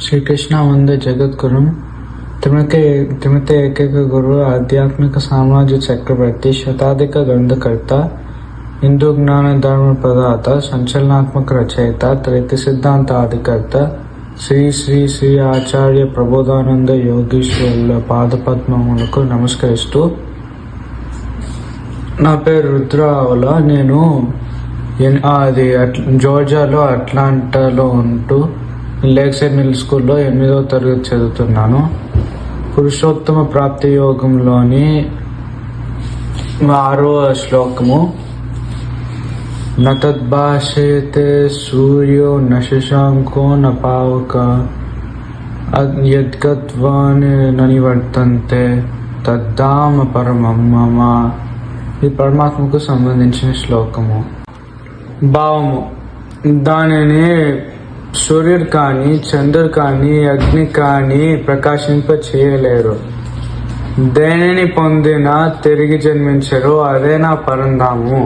ಶ್ರೀಕೃಷ್ಣ ಒಂದೇ ಜಗದ್ಗುರು ತಿಮತೆ ತಿಮತೆ ಏಕೈಕ ಗುರು ಆಧ್ಯಾತ್ಮಿಕ ಸಾಮ್ರಾಜ್ಯ ಚಕ್ರವರ್ತಿ ಶತಾಧಿಕ ಗ್ರಂಥಕರ್ತ ಹಿಂದೂ ಜ್ಞಾನ ಧರ್ಮ ಪ್ರದಾತ ಸಂಚಲನಾತ್ಮಕ రచయిత త్రైత సిద్ధాంత అధికర్త శ్రీ శ్రీ శ్రీ ఆచార్య ప్రబోధానంద యోగీశ్వరుల పాదపద్మములకు నమస్కరిస్తూ నా పేరు రుద్రావల నేను ఎన్- ఆ, అది అట్- జోర్జియాలో అట్లాంటాలో ఉంటూ లేక్ సైడ్ మిడిల్ స్కూల్లో ఎనిమిదవ తరగతి చదువుతున్నాను. పురుషోత్తమ ప్రాప్తి యోగంలోని ఆరో శ్లోకము. నతద్భాషేతే సూర్యో న శశాంకో న పావక అద్- యద్గత్వాని ననివర్తంతే తద్దామ పరమం మమ. ఇది పరమాత్మకు సంబంధించిన శ్లోకము. భావము. దానిని సూర్యుడు కానీ చంద్రుడు కానీ అగ్ని కానీ ప్రకాశింప చేయలేరు దేనిని పొందినా తిరిగి జన్మించరు అదే నా పరంధాము